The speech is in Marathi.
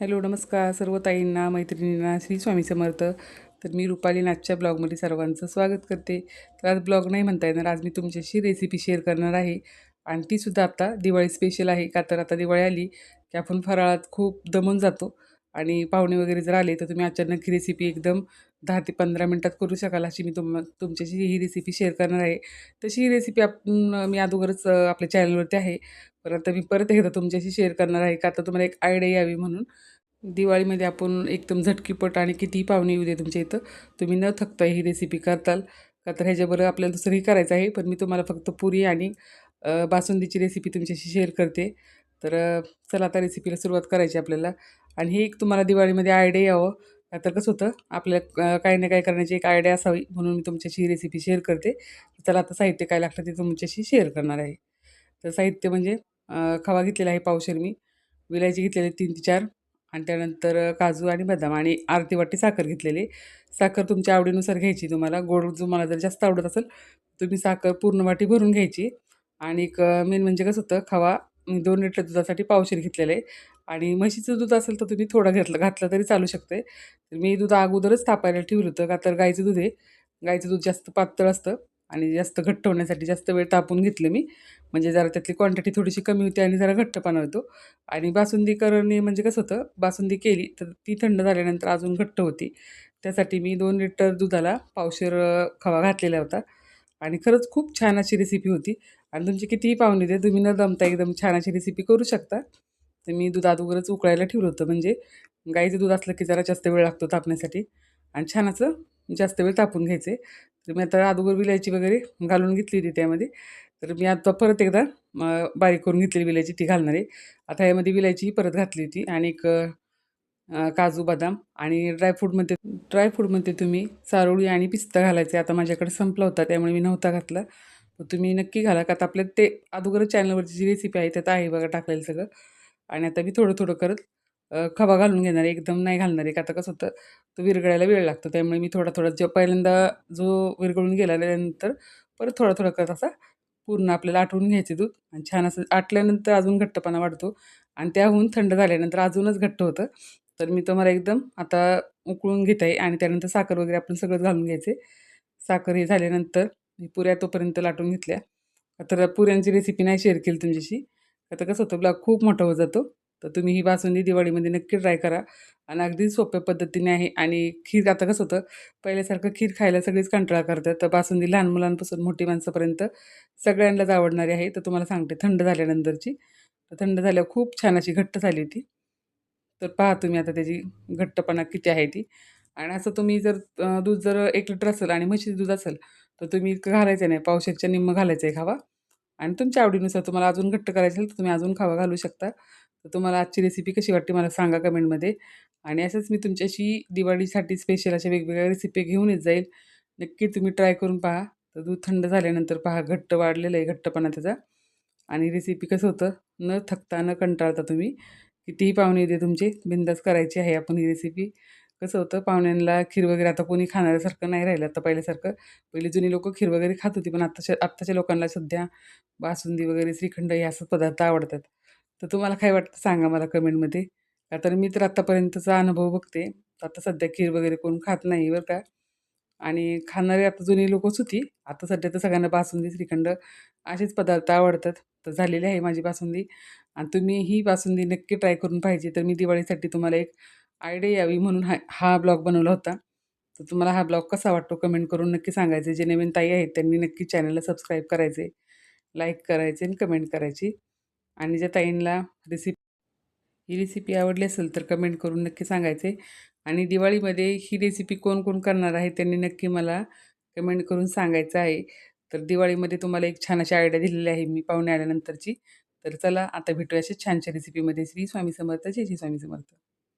हॅलो नमस्कार सर्व ताईंना मैत्रिणींना श्री स्वामी समर्थ. तर मी रुपाली नाचच्या ब्लॉगमध्ये सर्वांचं स्वागत करते. तर आज ब्लॉग नाही म्हणता येणार आज मी तुमच्याशी रेसिपी शेअर करणार आहे. आणि तीसुद्धा आता दिवाळी स्पेशल आहे का तर आता दिवाळी आली की आपण फराळात खूप दमून जातो. आणि पाहुणे वगैरे जर आले तर तुम्ही अचानक ही रेसिपी एकदम दहा ते पंधरा मिनटात करू शकाल अशी मी तुम तुमच्याशी ही रेसिपी शेअर करणार आहे. तशी ही रेसिपी आपण मी अगोदरच आपल्या चॅनलवरती आहे. तर आता मी परत एकदा तुमच्याशी शेअर करणार आहे का तर तुम्हाला एक आयडिया यावी म्हणून. दिवाळीमध्ये आपण एकदम झटकीपट आणि कितीही पाहुणे येऊ दे तुमच्या इथं तुम्ही न थकता ही रेसिपी करताल. का तर ह्याच्याबरोबर आपल्याला दुसरंही करायचं आहे पण मी तुम्हाला फक्त पुरी आणि बासुंदीची रेसिपी तुमच्याशी शेअर करते. तर चला आता रेसिपीला सुरुवात करायची आपल्याला. आणि हे एक तुम्हाला दिवाळीमध्ये आयडिया यावं. का तर कसं होतं आपल्या काही ना काही करण्याची एक आयडिया असावी म्हणून मी तुमच्याशी रेसिपी शेअर करते. चला आता साहित्य काय लागतं ते तुमच्याशी शेअर करणार आहे. तर साहित्य म्हणजे खवा घेतलेला आहे पावशेर मी. विलायची घेतलेली तीन ते चार. आणि त्यानंतर काजू आणि बदाम आणि अर्धी वाटी साखर घेतलेली. साखर तुमच्या आवडीनुसार घ्यायची तुम्हाला. गोड तुम्हाला जर जास्त आवडत असेल तुम्ही साखर पूर्ण वाटी भरून घ्यायची. आणि एक मेन म्हणजे कसं होतं खवा मी दोन लिटर दुधासाठी पावशेर घेतलेलं आहे. आणि म्हशीचं दूध असेल तर तुम्ही थोडं घेतलं घातलं तरी चालू शकते मी दूध अगोदरच तापायला ठेवलं होतं का तर गाईचं दूध आहे. गाईचं दूध जास्त पातळ असतं आणि जास्त घट्ट होण्यासाठी जास्त वेळ तापून घेतलं मी. म्हणजे जरा त्यातली क्वांटिटी थोडीशी कमी होती आणि जरा घट्टपणा होतो. आणि बासुंदी करणे म्हणजे कसं होतं बासुंदी केली तर ती थंड झाल्यानंतर अजून घट्ट होती. त्यासाठी मी दोन लिटर दुधाला पावशेर खवा घातलेला होता. आणि खरंच खूप छान अशी रेसिपी होती. आणि तुमची कितीही पाहुणे दे तुम्ही न दमता एकदम छान अशी रेसिपी करू शकता. तर मी दूध अगोदरच उकळायला ठेवलं होतं. म्हणजे गाईचं दूध असलं की जरा जास्त वेळ लागतो तापण्यासाठी. आणि छान असं जास्त वेळ तापून घ्यायचे. तर मी आता अगोदर विलायची वगैरे घालून घेतली होती त्यामध्ये. तर मी आता परत एकदा बारीक करून घेतलेली विलायची ती घालणार आहे. आता यामध्ये विलायची परत घातली होती आणि एक काजू बदाम आणि ड्रायफ्रूटमध्ये ड्रायफ्रूटमध्ये तुम्ही. चारोळी आणि पिस्ता घालायचे. आता माझ्याकडे संपला होता त्यामुळे मी नव्हता घातला. तुम्ही नक्की घाला. का आता आपल्या ते अगोदरच चॅनलवरची जी रेसिपी आहे त्यात आहे बघा टाकलेलं सगळं. आणि आता मी थोडं थोडं करत खवा घालून घेणार आहे. एकदम नाही घालणार आहे. का आता कसं होतं तो विरघळायला वेळ लागतो. त्यामुळे मी थोडा थोडा जो पहिल्यांदा जो विरघळून गेला त्यानंतर परत थोडा थोडा करत असा. पूर्ण आपल्याला आटवून घ्यायचे दूध. आणि छान असं आटल्यानंतर अजून घट्टपणा वाढतो. आणि त्याहून थंड झाल्यानंतर अजूनच घट्ट होतं. तर मी तुम्हाला एकदम आता उकळून घेत आहे आणि त्यानंतर साखर वगैरे आपण सगळं घालून घ्यायचे. साखर हे झाल्यानंतर मी पुऱ्या तोपर्यंत लाटून घेतल्या. तर पुऱ्यांची रेसिपी नाही शेअर केली तुमच्याशी. आता कसं होतं ब्लॉग खूप मोठा होत जातो. तर तुम्ही ही बासुंदी दिवाळीमध्ये नक्की ट्राय करा. आणि अगदी सोप्या पद्धतीने आहे. आणि खीर आता कसं होतं पहिल्यासारखं खीर खायला सगळीच कंटाळा करतात. तर बासुंदी लहान मुलांपासून मोठी माणसापर्यंत सगळ्यांनाच आवडणारी आहे. तर तुम्हाला सांगते थंड झाल्यानंतरची. तर थंड झाल्यावर खूप छान अशी घट्ट झाली होती. तर पहा तुम्ही आता त्याची घट्टपणा किती आहे ती. आणि असं तुम्ही जर दूध जर एक लिटर असेल आणि म्हशीचं दूध असेल तर तुम्ही इतकं घालायचं नाही. पावशेरच्या निम्मं घालायचं आहे खावा. आणि तुमच्या आवडीनुसार तुम्हाला अजून घट्ट करायचं असेल तर तुम्ही अजून खावा घालू शकता. तर तुम्हाला आजची रेसिपी कशी वाटते मला सांगा कमेंटमध्ये आणि असंच मी तुमच्याशी दिवाळीसाठी स्पेशल अशा वेगवेगळ्या रेसिपी घेऊन येत जाईल. नक्की तुम्ही ट्राय करून पहा. तर दूध थंड झाल्यानंतर पहा घट्ट वाढलेलं आहे घट्टपणा त्याचा. आणि रेसिपी कसं होतं? न थकता न कंटाळता तुम्ही कितीही पाहुणे येते तुमचे बिंदास करायची आहे आपण ही रेसिपी कसं होतं? पाहुण्यांना खीर वगैरे आता कोणी खाणाऱ्यासारखं नाही राहिलं आता पहिल्यासारखं. पहिले जुनी लोकं खीर वगैरे खात होती पण आत्ताच्या आत्ताच्या लोकांना सध्या बासुंदी वगैरे श्रीखंड हे असं पदार्थ आवडतात. तर तुम्हाला काय वाटतं? सांगा मला कमेंटमध्ये. तर मी तर आत्तापर्यंतचा अनुभव बघते. आता सध्या खीर वगैरे कोण खात नाही बरं का. आणि खाणारे आता जुनी लोकच होती आता सध्या तर सगळ्यांना बासुंदी श्रीखंड असेच पदार्थ आवडतात. तर झालेली आहे माझी बासुंदी. आणि तुम्ही ही बासुंदी नक्की ट्राय करून पाहिजे. तर मी दिवाळीसाठी तुम्हाला एक आयडिया यावी म्हणून हा हा ब्लॉग बनवला होता. तर तुम्हाला हा ब्लॉग कसा वाटतो कमेंट करून नक्की सांगायचे. जे नवीन ताई आहेत त्यांनी नक्की चॅनलला सबस्क्राईब करायचे लाईक करायचे आणि कमेंट करायची. आणि ज्या ताईंना रेसिपी ही रेसिपी आवडली असेल तर कमेंट करून नक्की सांगायचे. आणि दिवाळीमध्ये ही रेसिपी कोण कोण करणार आहे त्यांनी नक्की मला कमेंट करून सांगायचं आहे. तर दिवाळीमध्ये तुम्हाला एक छान अशी आयडिया दिलेली आहे मी पाहुणे आल्यानंतरची. तर चला आता भेटूया अशा छानशा रेसिपीमध्ये श्री स्वामी समर्थ जय श्री स्वामी समर्थ.